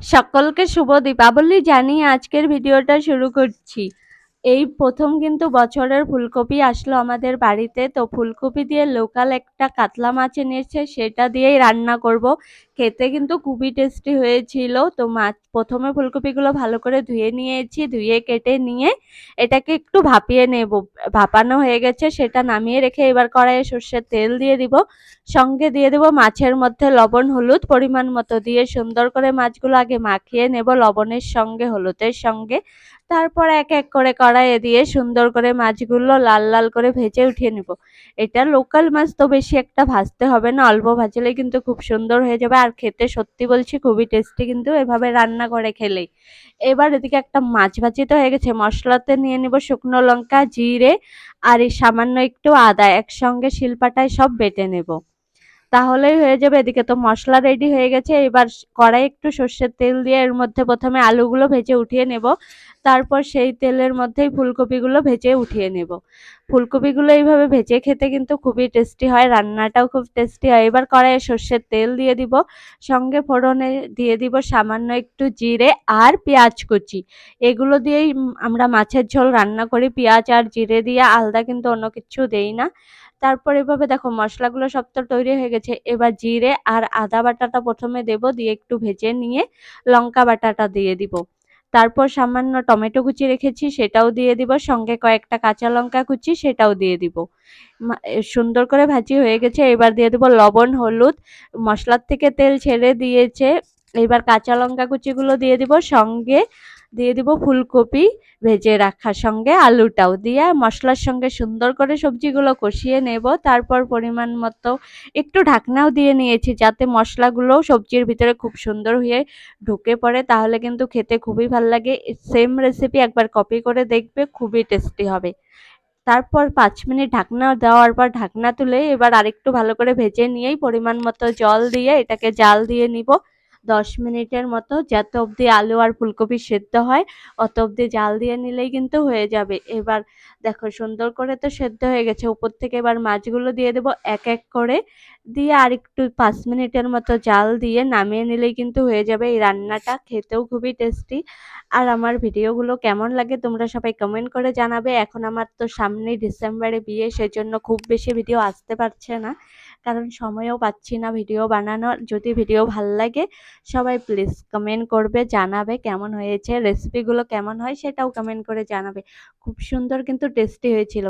সকলকে শুভ দীপাবলি জানিয়ে আজকের ভিডিওটা শুরু করছি। এই প্রথম কিন্তু বছরের ফুলকপি আসলো আমাদের বাড়িতে, তো ফুলকপি দিয়ে লোকাল একটা কাতলা মাছ এনেছে, সেটা দিয়েই রান্না করব। খেতে কিন্তু খুবই টেস্টি হয়েছিল, তো মাছ প্রথমে ফুলকপিগুলো ভালো করে ধুয়ে নিয়েছি, ধুয়ে কেটে নিয়ে এটাকে একটু ভাপিয়ে নেব। ভাপানো হয়ে গেছে, সেটা নামিয়ে রেখে এবার কড়াইয়ে সর্ষের তেল দিয়ে দিব। সঙ্গে দিয়ে দেব মাছের মধ্যে লবণ, হলুদ পরিমাণ মতো দিয়ে সুন্দর করে মাছগুলো আগে মাখিয়ে নেব লবণের সঙ্গে, হলুদের সঙ্গে। তারপর এক এক করে কড়াইয়ে দিয়ে সুন্দর করে মাছগুলো লাল লাল করে ভেজে উঠিয়ে নেব। এটা লোকাল মাছ তো বেশি একটা ভাজতে হবে না, অল্প ভাজলেই কিন্তু খুব সুন্দর হয়ে যাবে। আর খেতে সত্যি বলছি খুবই টেস্টি কিন্তু এভাবে রান্না করে খেলেই। এবার এদিকে একটা মাছ ভাজি তো হয়ে গেছে, মশলাতে নিয়ে নেব শুকনো লঙ্কা, জিরে আর এই সামান্য একটু আদা। একসঙ্গে শিলপাটায় সব বেটে নেব। তাহলেই হয়ে যাবে। এদিকে তো মশলা রেডি হয়ে গেছে। এবার কড়াই একটু সর্ষের তেল দিয়ে এর মধ্যে প্রথমে আলুগুলো ভেজে উঠিয়ে নেব। তারপর সেই তেলের মধ্যেই ফুলকপিগুলো ভেজে উঠিয়ে নেব। ফুলকপিগুলো এইভাবে ভেজে খেতে কিন্তু খুবই টেস্টি হয়, রান্নাটাও খুব টেস্টি হয়। এবার কড়াইয়ে সর্ষের তেল দিয়ে দিব। সঙ্গে ফোড়নে দিয়ে দিব সামান্য একটু জিরে আর পেঁয়াজ কুচি। এগুলো দিয়েই আমরা মাছের ঝোল রান্না করি। পেঁয়াজ আর জিরে দিয়ে আলাদা কিন্তু অন্য কিছু দেই না। তারপর এভাবে দেখো মশলাগুলো সব তো তৈরি হয়ে গেছে। এবার জিরে আর আদা বাটাটা প্রথমে দেব, দিয়ে একটু ভেজে নিয়ে লঙ্কা বাটাটা দিয়ে দিব। তারপর সামান্য টমেটো কুচি রেখেছি, সেটাও দিয়ে দিব। সঙ্গে কয়েকটা কাঁচা লঙ্কা কুচি, সেটাও দিয়ে দিব। সুন্দর করে ভাজি হয়ে গেছে। এবার দিয়ে দেবো লবণ, হলুদ, মশলার থেকে তেল ছেড়ে দিয়েছে। এবার কাঁচা লঙ্কা কুচিগুলো দিয়ে দিব। সঙ্গে দিয়ে দিব ফুলকপি ভেজে রাখার সঙ্গে আলুটাও দিয়ে মশলার সঙ্গে সুন্দর করে সবজিগুলো কষিয়ে নেব। তারপর পরিমাণ মতো একটু ঢাকনাও দিয়ে নিয়েছি যাতে মশলাগুলো সবজির ভিতরে খুব সুন্দর হয়ে ঢুকে পড়ে। তাহলে কিন্তু খেতে খুবই ভালো লাগে। সেম রেসিপি একবার কপি করে দেখবে, খুবই টেস্টি হবে। তারপর পাঁচ মিনিট ঢাকনা দেওয়ার পর ঢাকনা তুলে এবার আরেকটু ভালো করে ভেজে নিয়েই পরিমাণ মতো জল দিয়ে এটাকে জাল দিয়ে নিব। দশ মিনিটের মতো যত অবধি আলু আর ফুলকপি সেদ্ধ হয়, অত অবধি জাল দিয়ে নিলেই কিন্তু হয়ে যাবে। এবার দেখো, সুন্দর করে তো সেদ্ধ হয়ে গেছে। উপর থেকে এবার মাছগুলো দিয়ে দেবো এক এক করে। দিয়ে আর একটু পাঁচ মিনিটের মতো জাল দিয়ে নামিয়ে নিলেই কিন্তু হয়ে যাবে। এই রান্নাটা খেতেও খুবই টেস্টি। আর আমার ভিডিওগুলো কেমন লাগে তোমরা সবাই কমেন্ট করে জানাবে। এখন আমার তো সামনেই ডিসেম্বরে বিয়ে, সেজন্য খুব বেশি ভিডিও আসতে পারছে না। কারণ সময়ও পাচ্ছি না ভিডিও বানানোর। যদি ভিডিও ভালো লাগে সবাই প্লিজ কমেন্ট করবে, জানাবে কেমন হয়েছে রেসিপিগুলো কেমন হয় সেটাও কমেন্ট করে জানাবে। খুব সুন্দর কিন্তু টেস্টি হয়েছিল।